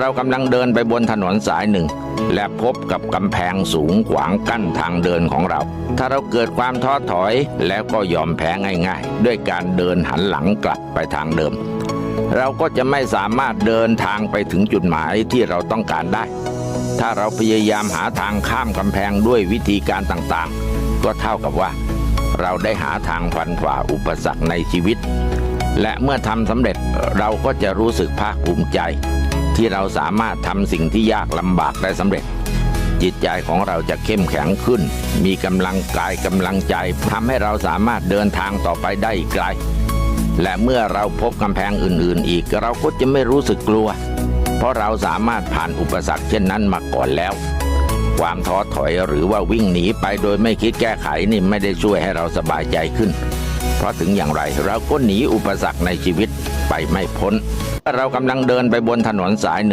เรากำลังเดินไปบนถนนสายหนึ่ง และพบกับกำแพงสูงขวางกั้นทางเดินของเรา ถ้าเราเกิดความท้อถอยแล้วก็ยอมแพ้ง่ายๆ ด้วยการเดินหันหลังกลับไปทางเดิม เราก็จะไม่สามารถเดินทางไปถึงจุดหมายที่เราต้องการได้ ถ้าเราพยายามหาทางข้ามกำแพงด้วยวิธีการต่างๆ ก็เท่ากับว่า เราได้หาทางฟันฝ่าอุปสรรคในชีวิต และเมื่อทำสำเร็จเราก็จะรู้สึกภาคภูมิใจ ที่เราสามารถทำสิ่งที่ยากลำบากได้สำเร็จ จิตใจของเราจะเข้มแข็งขึ้น มีกำลังกายกำลังใจทำให้เราสามารถเดินทางต่อไปได้ไกล และเมื่อเราพบกำแพงอื่น ๆ อีกเราก็จะไม่รู้สึกกลัว เพราะเราสามารถผ่านอุปสรรคเช่นนั้นมาก่อนแล้ว ความท้อถอยหรือว่าวิ่งหนีไปโดยไม่คิดแก้ไขนี่ไม่ได้ช่วยให้เราสบายใจขึ้น เพราะถึงอย่างไรเราก็หนีอุปสรรคในชีวิต ไปไม่พ้น เรากำลังเดินไปบนถนนสายหนึ่ง